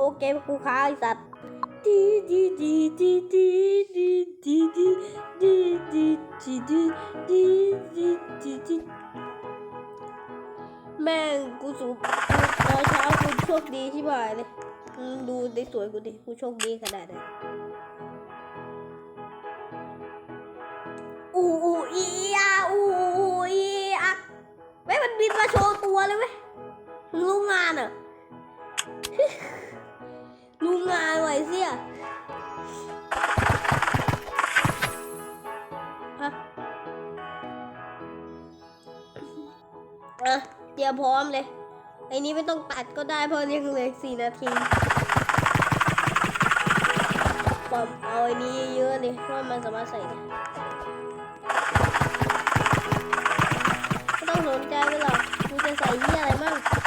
โอเกมกูค้าไอสัตว์ดีดีดีดีดีดีดีดีดีดีดีดีดีดีดีดีแม่งกูสูบตอนเช้ากูโชคดีที่บ่ายเลยดูในสวยกูดิกูโชคดีขนาดไหนอูอูอีอาอูอูอีอะไม่มันบินมาโชว์ตัวเลยเว้ยมึงรู้งานเห รอรู้งานไว้เสียอะอะเตรียมพร้อมเลยไอ้นี้ไม่ต้องตัดก็ได้เพราะยังเหลือสี่นาทีปอมเอาไอ้นี้เยอะๆเลยเพราะมันสามารถใส่ได้ไม่ต้องสนใจไปหรอกกูจะใส่ยี่อะไรมั่ง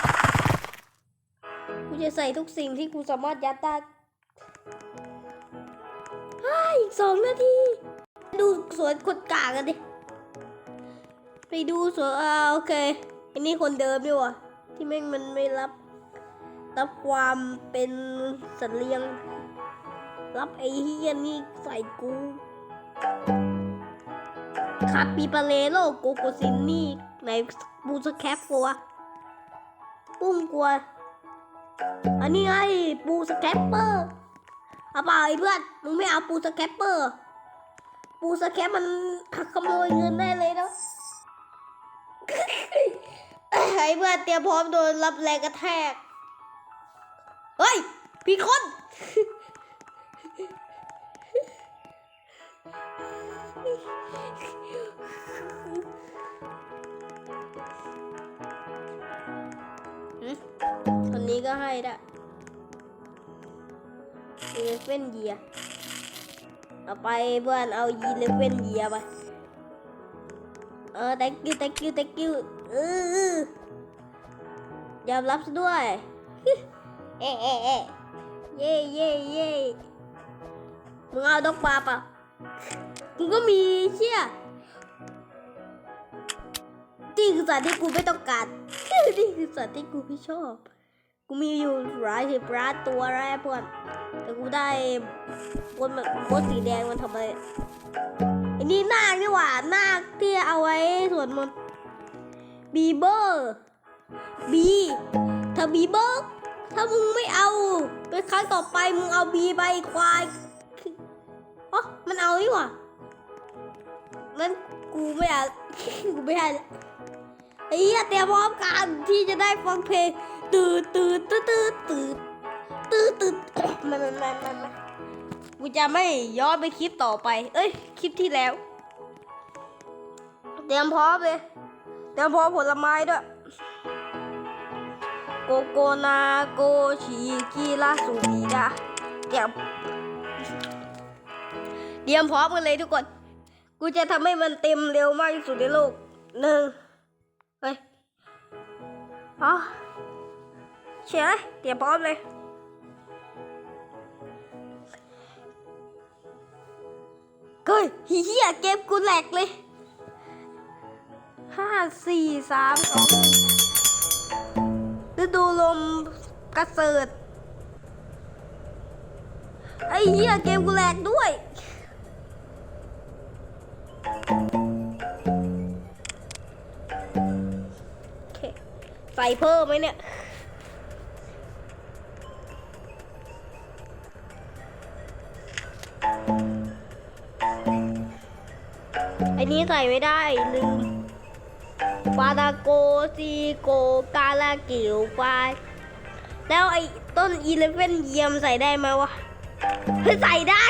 ใส่ทุกสิ่งที่กูสามารถยัดได้ฮ้ยอีกสองนาที ดูสวนคนกากันดิ ไปดูสวนอ่าโอเคอันนี้คนเดิมดีกว่าที่แม่งมันไม่รับ รับความเป็นสัตว์เลี้ยง รับไอ้เฮียนี่ใส่กูคาปิปาเลโลโกโกซินนี่ไหนบูสแคปกูวะปุ้มกลัว อันนี้ไงปูสแคปเปอร์เอาเปล่าไอ้เพื่อนมึงไม่เอาปูสแคปเปอร์ ปูสแคปมันขโมยเงินได้เลยนะไอ้เพื่อนเตรียมพร้อมโดนรับแรงกระแทก เฮ้ยพี่คน นี้ก็ให้ได้อีเลฟเว่นเยียเอาไปเพื่อนเอาอีเลฟเว่นเยียไป เออ thank you thank you thank you เออยอมรับซะด้วย เอะเอะเอะเย่เย่เย่มึงเอาดอกปลาปะกูก็มีเชี่ยนี่คือสัตว์ที่กูไม่ต้องการนี่คือสัตว์ที่กูไม่ชอบ กูมีอยู่หลายสิบล้านตัวแล้วเพื่อนแต่กูได้บนแบบบนสีแดงมันทำไมอันนี้นาคนี่หว่านาคที่เอาไว้สวดมนต์บีเบอร์บีถ้าบีเบอร์ถ้ามึงไม่เอาเป็นครั้งต่อไปมึงเอาบีไปควายอ๋อมันเอานี่หว่างั้นกูไม่เอากูไม่ให้ละไอ้เหี้ยเตรียมพร้อมกันที่จะได้ฟังเพลง ตื่นตื่นตื่นตื่นตื่นตื่นตื่นมามามามามากูจะไม่ย้อนไปคลิปต่อไป เอ้ย คลิปที่แล้ว เตรียมพร้อมเลยเตรียมพร้อมผลไม้ด้วยโกโกนาโกชิกิลาสูบีดาเตรียมเตรียมพร้อมกันเลยทุกคน กูจะทำให้มันเต็มเร็วมากที่สุดในโลกหนึ่งเฮ้ยอ๋อ เชื่อเตรียมพร้อมเลยเฮ้ยเฮียเกมกูแหลกเลยห้าสี่สามสองฤดูลมกระเสิดไอ้เหี้ยเกมกูแหลกด้วยโอเคใส่เพิ่มไหมเนี่ย นี้ใส่ไม่ได้ลืมปาตาโกซีโกกาลาเกิวควายแล้วไอ้ต้นอีเลฟเว่นเยียมใส่ได้ไหมวะเฮ้ยใส่ได้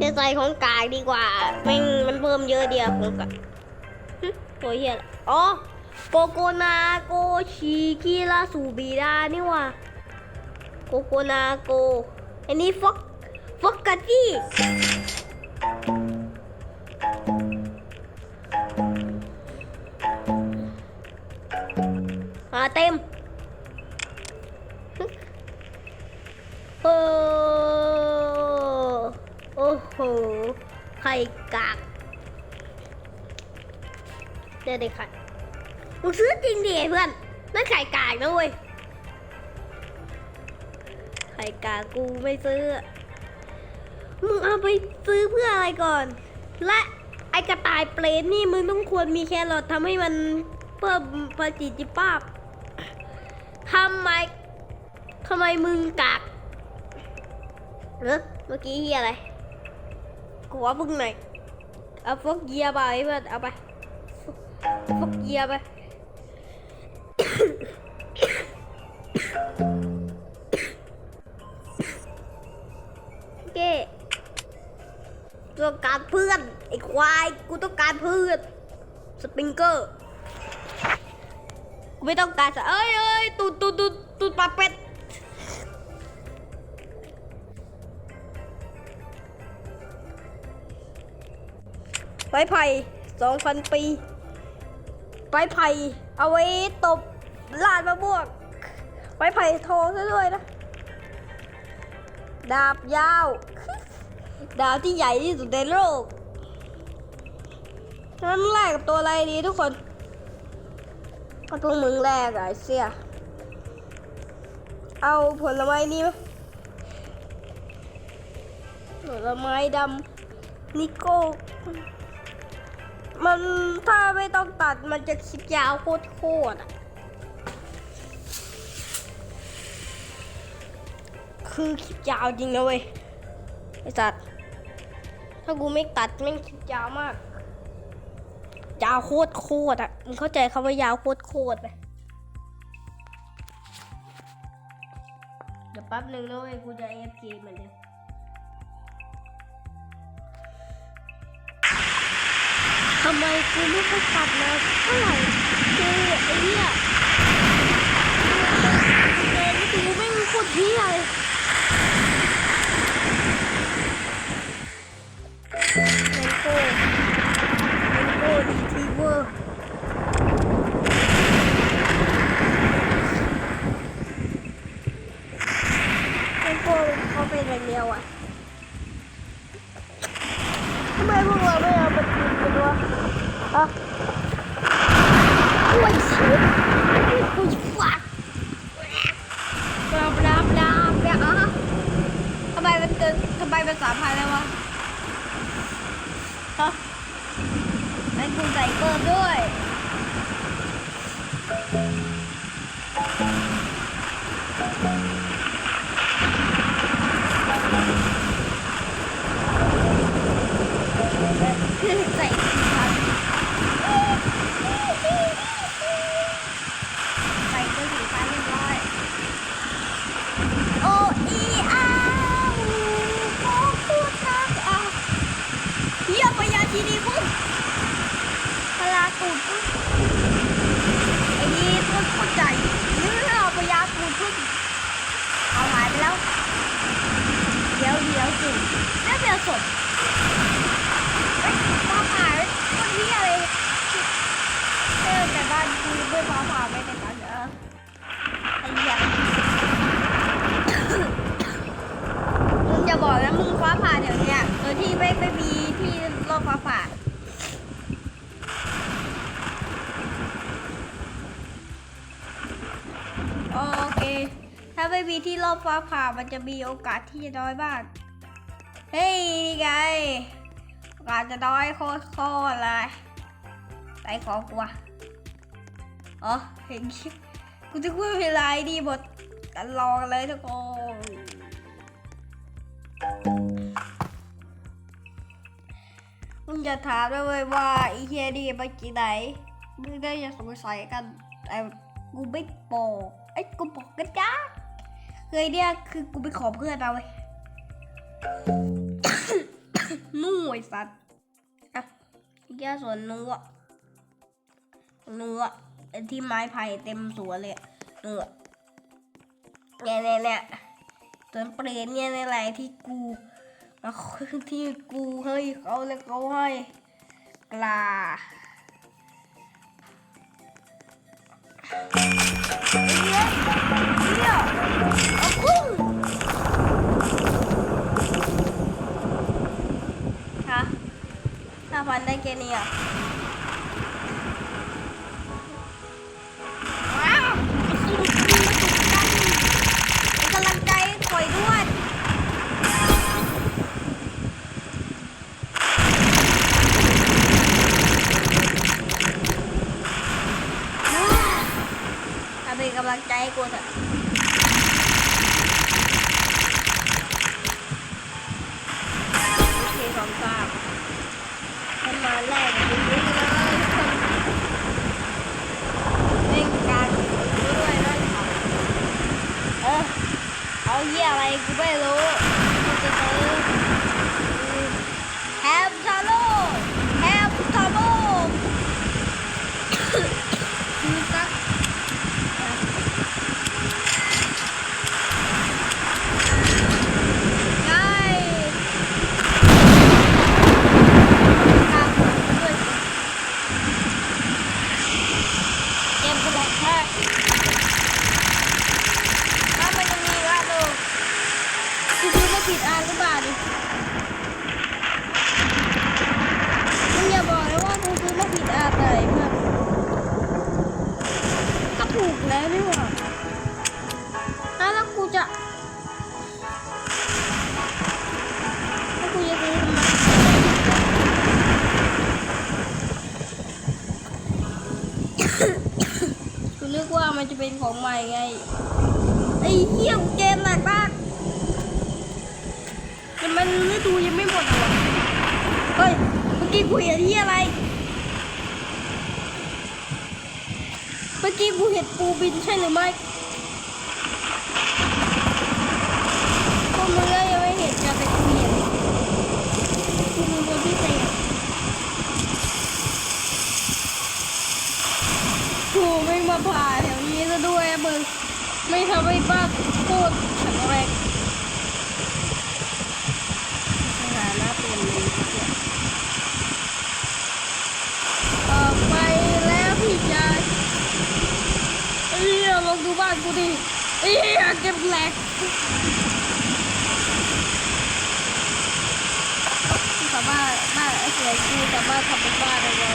จะใส่ของกายดีกว่าแม่งมันเพิ่มเยอะเดียวของกายหึตัวเฮียอ๋อโกโกนาโกชิกิลาสูบีดานี่ว่ะโกโกนาโกอันนี้ฟอกฟอกกะจี้ เต็มโอ้โอ้โหไข่กากเดี๋ยวเด็กไข่มึงซื้อจริงดิเพื่อนนั่นไข่กากนะเว้ยไข่กากูไม่ซื้อ มึงเอาไปซื้อเพื่ออะไรก่อน และไอกระต่ายเปรตนี่มึงต้องควรมีแครอททำให้มันเพิ่มประสิทธิภาพ ทำไมทำไมมึงกากเออเมื่อกี้เฮียอะไรกูว่ามึงหน่อยเอาพวกเกียไปเพื่อนเอาไปพวกเกียร์ไปเก้ต้องการเพื่อนไอ้ควายกูต้องการเพื่อนสปริงเกอร์ ไม่ต้องการสะเอ้ยเอ้ยตูดตูดตูดตูดปลาเป็ดไม้ไผ่สองพันปีไม้ไผ่เอาไว้ตบลาดมะม่วงไม้ไผ่ทองซะด้วยนะ ดาบยาว ดาบที่ใหญ่ที่สุดในโลกนั้นแลกกับตัวอะไรดีทุกคน ก็ตัวมึงแรกอะไอ้เสียเอาผลไม้นี้ไหมผลไม้ดำนิโก้มันถ้าไม่ต้องตัดมันจะคลิปยาวโคตรโคตรอะคือคลิปยาวจริงนะเว้ยไอ้สัตว์ถ้ากูไม่ตัดแม่งคลิปยาวมาก ยาวโคตรโคตรอะ มึงเข้าใจคำว่ายาวโคตรโคตรไหมเดี๋ยวแป๊บหนึ่งนะเว้ยกูจะ AFK เหมือนเดิมทำไมกูไม่ค่อยตัดมาเท่าไหร่คือไอ้เนี่ยเกมกูไม่งโคตรเที่ยเลย เขาเป็นแบบเดียวอะทำไมพวกเราไม่เอามากินกันวะอะโอ้ยชิบโอ้ยฟักบลาบลาบลาบลาอะทำไมมันเกินทำไมมันสามพันแล้ววะฮะไอ้กูใส่เปิดด้วยูดพุ่งไอ้นี่ต้นโคตรใหญ่เนื้อพยาตูดพุ่งเอาหายไปแล้ว เดี๋ยวเดี๋ยวสิแม่เบียสดฟ้าผ่าคนที่อะไรเออแต่บ้านกูไม่ฟ้าผ่าไม่ในบ้านเออไอ้เหี้ยมึงจะบอกนะมึงฟ้าผ่าเดี๋ยวนี้โดยที่ไม่ไม่มีที่รอบฟ้าผ่าโอเค ถ้าไม่มี ที่รอบฟ้าผ่ามันจะมีโอกาสที่จะน้อยมาก เฮ้ยนี่ไงอาจจะน้อยโคตรโคตรเลยไปของกูอะอ๋อเห็นคลิปกูจะพูดเวลาดีหมดตลอดเลยทุกคนมึงจะถามด้วยเวยว่าไอีเฮียดีไปกี่ไหนมึงได้จะสงสัยกันแต่กูไม่บอกไอ้กูบอกกันจ้า เคยเนี่ยคือกูไปขอเพื่อนมาเว้ยนู่ไอ้สัตว์อะแค่สวนเนื้อเนื้อที่ไม้ไผ่เต็มสวนเลยเนื้อเนี่ยเนี่ยเนี่ยสวนเปรตเนี่ยในแหละที่กูเอาที่กูเฮ้ยเขาเลยเขาให้กลาเฮ้ยเฮ้ยเยอา ฟันได้แค่นี้อะกำลังใจคอยด้วยเป็นกำลังใจกูเถอะ เหี้ยเกมหนักมากมันมันฤดูยังไม่หมดเหรอเฮ้ย เมื่อกี้กูเห็นที่อะไร เมื่อกี้กูเห็นปูบินใช่หรือไม่พวกมึงก็ยังไม่เห็นกันแต่กูเห็นกูเป็นคนพิเศษกูไม่มาผ่าแถวนี้ซะด้วยมึง ไม่ทำให้บ้านโคตรแข็งแรงสถานะเปลี่ยนเลยเนี่ยออกไปแล้วพี่ชายเอ้ยลองดูบ้านกูดิเอ้ยเก็บแหลกสามารถบ้านไอ้เสือกูสามารถทำเป็นบ้านได้เลย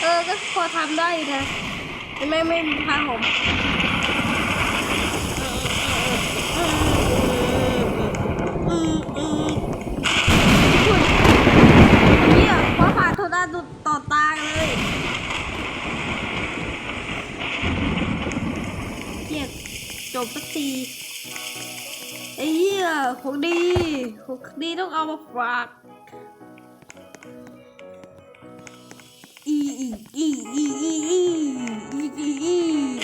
เออ ก็พอทำได้อยู่นะไม่ไม่มีผ้าห่มอืมอืมอุ๊ยเหี้ยฟ้าผ่าโทรหน้าต่อตากันเลยเหี้ย จบสักทีไอ้เหี้ยของดีของดีต้องเอามาฝากอีอีอีอีอีอีอีอี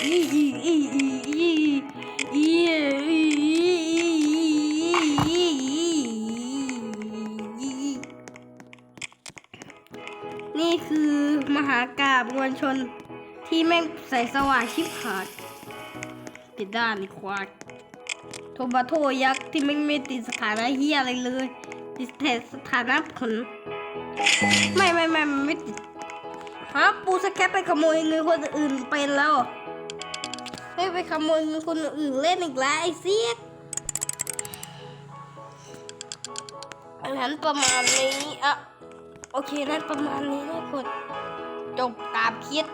อีอีอีอีอีอีอีนี่คือมหากราบมวลชนที่แม่งใส่สว่างชิบหาย ดด้านควาโทบาโทยักษ์ที่ไม่ไม่ติดสถานะเฮียอะไรเลย ติดแต่สถานะผลไม่ไม่ไม่มันไม่ติดฮะปูสแคปไปขโมยเงินคนอื่นเป็นแล้วไม่ไปขโมยเงินคนอื่นเล่นอีกแล้วไอ้เสียกอันนั้นประมาณนี้อะโอเคนั้นประมาณนี้นะคนจบตามคิด